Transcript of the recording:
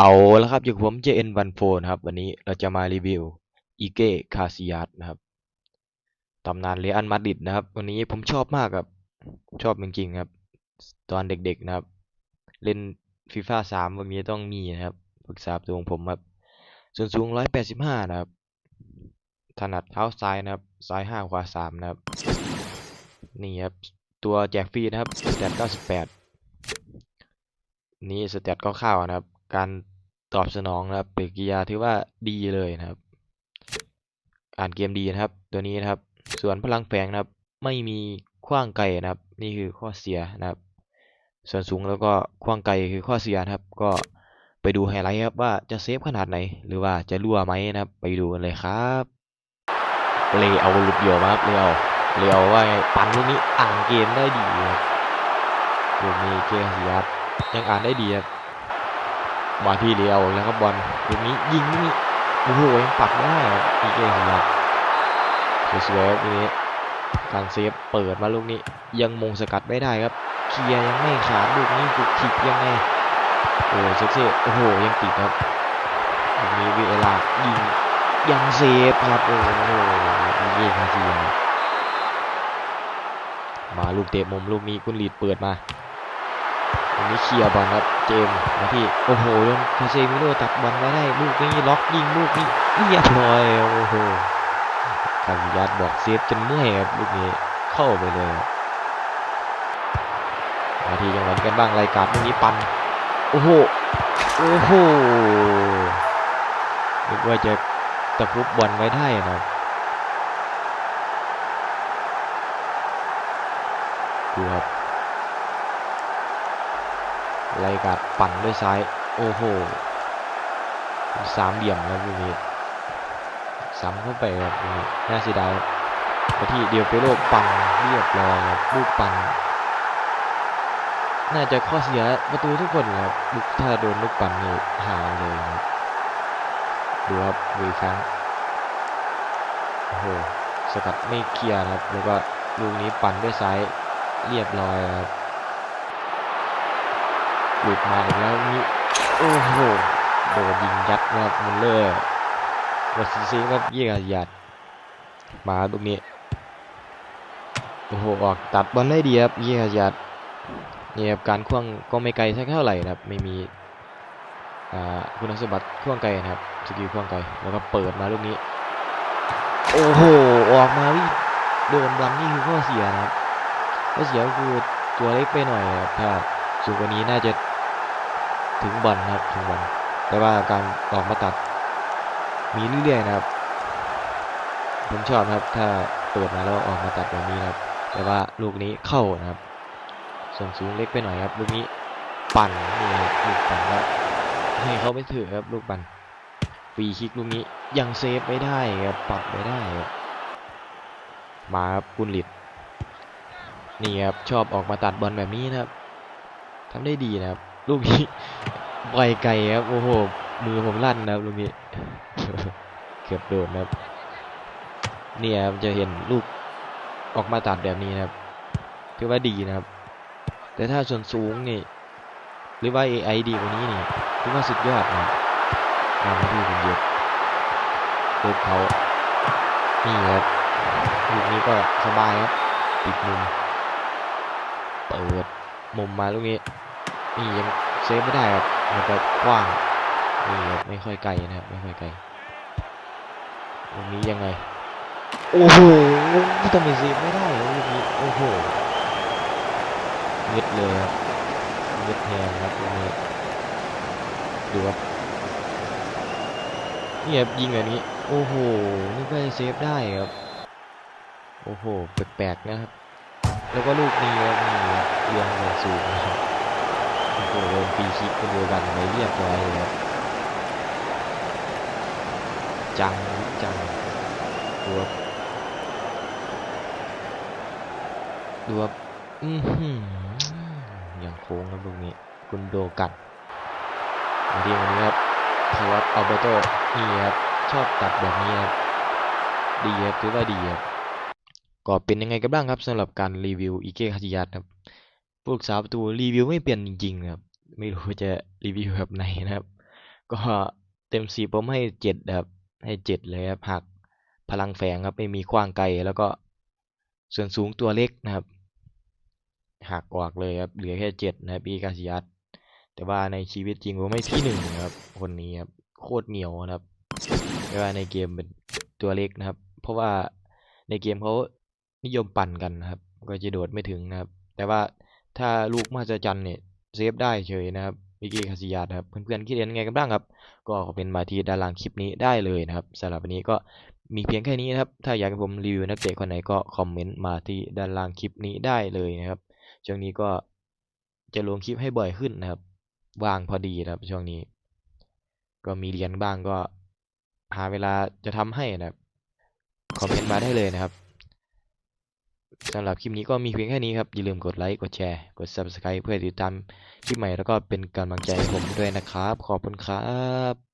เอาและครับอยู่กับผม JN14 นะครับ วันนี้เราจะมารีวิวอีเก้คาซิยัสนะครับตำนานเรอัลมาดริดนะครับ วันนี้ผมชอบมากครับ ชอบจริงๆครับ ตอนเด็กๆนะครับ เล่นฟีฟ่าสามวันนี้ต้องมีนะครับปรึกษาตัวของผมครับ ส่วนสูง 185 นะครับ ถนัดเท้าซ้ายนะครับ ซ้าย 5 ขวา 3 นะครับ นี่ครับ ตัวแจกฟรีนะครับสแตท98 นี่สแตทคร่าวๆนะครับ การตอบสนองนะครับปฏิกิริยาถือว่าดีเลยนะครับ อ่านเกมดีนะครับ ตัวนี้นะครับ ส่วนพลังแฝงนะครับ ไม่มีขว้างไกลนะครับ นี่คือข้อเสียนะครับ ส่วนสูงแล้วก็ขว้างไกลคือข้อเสียนะครับ ก็ไปดูไฮไลท์ครับว่าจะเซฟขนาดไหน หรือว่าจะรั่วไหมนะครับ ไปดูกันเลยครับเลเอาหลุดเดี่ยวมาครับเลเอาเลเอาว่าปันลูกนี้อ่านเกมได้ดีครับลูกนี้เกมสิยัดยังอ่านได้ดีครับ มาที่เลียวแล้วก็บอลลูกนี้ยิงนี้โอ้โหยังปักไม่ได้อีเกสิครับสวยๆครับลูกนี้การเซฟเปิดมาลูกนี้ ยังมงสกัดไม่ได้ครับเคลียร์ยังไม่ขาดลูกนี้ถูกถิกยังไงโอ้เซ็กซี่โอ้โหยังติดครับลูกนี้วิเอลายิงยังเซฟครับโอ้โหอีเกคาซิยามาลูกเตะมุมลูกนี้คุณลีดเปิดมา อันนี้เคลียร์บอลครับเจมส์มาที่โอ้โหโดนคาเซมิโร่ตัดบอลไว้ได้ลูกนี้ล็อกยิงลูกนี้เรียบร้อยโอ้โหคาซิยัสบอกเซฟจนเมื่อยครับลูกนี้เข้าไปเลยมาที่จังหวนกันบ้างรายการลูกนี้ปันโอ้โหโอ้โหนึกว่าจะตะครุบบอลไว้ได้นะดูครับ ไลกัดปั่นด้วยซ้าย โอ้โหสามเหลี่ยมแล้วลูกนี้ซ้ำเข้าไปครับลูนี้น่าเสียดายครับไปที่เดียวเปโรปั่นเรียบร้อยครับลูกปั่นน่าจะข้อเสียประตูทุกคนครับลูกถ้าโดนลูกปั่นนี่หายเลยครับดูครับดูอีกครั้งโอ้โหสกัดไม่เคลียร์ครับแล้วก็ลูกนี้ปั่นด้วยซ้ายเรียบร้อยครับ หลุดมาแล้วนี่โอ้โหโดนยิงยัดนะครับมุลเลอร์วัสซีครับเยี่ยหยัดมาตรงนี้โอ้โหออกตัดบอลได้ดีครับเยี่ยหยัดนี่ครับการคว้างก็ไม่ไกลสักเท่าไหร่นะครับไม่มีอ่าคุณสมบัติคว้างไกลนะครับสกิลคว้างไกลแล้วก็เปิดมาลูกนี้ โอ้โหออกมาวิโดนบอลนี่คือข้อเสียนะครับข้อเสียคือตัวเล็กไปหน่อยครับถ้าสูงกว่านี้น่าจะ ถึงบอลนะครับถึงบอลแต่ว่าการออกมาตัด มีเรื่อยๆนะครับ ผมชอบครับ ถ้าเปิดมาแล้วออกมาตัดแบบนี้ครับ แต่ว่าลูกนี้เข้านะครับ ส่วนสูงเล็กไปหน่อยครับ ลูกนี้ปั่นนี่ครับลูกปั่นแล้วให้เขาไม่ถือครับลูกปั่นฟรีคิกลูกนี้ยังเซฟไม่ได้ครับปัดไม่ได้ครับมาครับกุลิดนี่ครับชอบออกมาตัดบอลแบบนี้นะครับทำได้ดีนะครับ ลูกนี้ไวไกลครับโอ้โหมือผมลั่นนะครับลูกนี้เกือบโดนนะครับเนี่ยครับจะเห็นลูกออกมาตัดแบบนี้นะครับถือว่าดีนะครับ แต่ถ้าส่วนสูงนี่หรือว่า AI ดีกว่านี้นี่ถือว่าสุดยอดนะงานที่ผมเยอะเปิดเขานี่ครับลูกนี้ก็สบายครับติดมุมเปิดมุมมาลูกนี้ นี่ยังเซฟไม่ได้ครับมันจะกว้างนี่ครับไม่ค่อยไกลนะครับไม่ค่อยไกลตรงนี้ยังไงโอ้โหทำไมเซฟไม่ได้วลูกนี้โอ้โหเงียดเลยครับเงียดแทนครับตรงนี้ดูครับนี่ครับยิงแบบนี้โอ้โหนี่ก็เซฟได้ครับโอ้โหแปลกๆนะครับ แล้วก็ลูกนี้ครับนี่ครับเรียงอย่างสูงนะครับ โอ้โหโดนปีคิกคนเดียวกันไปเรียบร้อยเลยครับจังจังดูบดูบอือหือย่างโค้งครับลูกนี้กุนโดกัดมาที่วันนี้ครับคาร์ลอสอัลเบโตนี่ครับชอบตัดแบบนี้ครับดีครับถือว่าดีครับก็เป็นยังไงกันบ้างครับสำหรับการรีวิวอีเกคาจิยัตครับ ผู้รักษาประตูรีวิวไม่เปลี่ยนจริงๆครับ ไม่รู้จะรีวิวแบบไหนนะครับ ก็เต็มสิบผมให้เจ็ดครับ ให้เจ็ดเลยครับหักพลังแฝงครับ ไม่มีขว้างไกลแล้วก็ส่วนสูงตัวเล็กนะครับหักออกเลยครับเหลือแค่เจ็ดนะครับอีกาซิยัสแต่ว่าในชีวิตจริงผมให้ที่หนึ่งครับ คนนี้ครับโคตรเหนียวนะครับแต่ว่าในเกมเป็นตัวเล็กนะครับ เพราะว่าในเกมเขานิยมปั่นกันนะครับ ก็จะโดดไม่ถึงนะครับ แต่ว่า ถ้าลูกมหัศจรรย์เนี่ยเซฟได้เฉยนะครับวิกกี้คาซิยาครับ เพื่อนๆคิดเห็นไงกันบ้างครับ ก็คอมเมนมาที่ด้านล่างคลิปนี้ได้เลยนะครับสำหรับวันนี้ก็มีเพียงแค่นี้นะครับ ถ้าอยากให้ผมรีวิวนักเตะคนไหนก็คอมเมนต์มาที่ด้านล่างคลิปนี้ได้เลยนะครับช่วงนี้ก็จะลงคลิปให้บ่อยขึ้นนะครับว่างพอดีนะครับช่วงนี้ ก็มีเรียนบ้างก็หาเวลาจะทำให้นะครับคอมเมนต์มาได้เลยนะครับ สำหรับคลิปนี้ก็มีเพียงแค่นี้ครับ อย่าลืมกดไลค์ กดแชร์ กด Subscribe เพื่อติดตามคลิปใหม่แล้วก็เป็นกำลังใจให้ผมด้วยนะครับ ขอบคุณครับ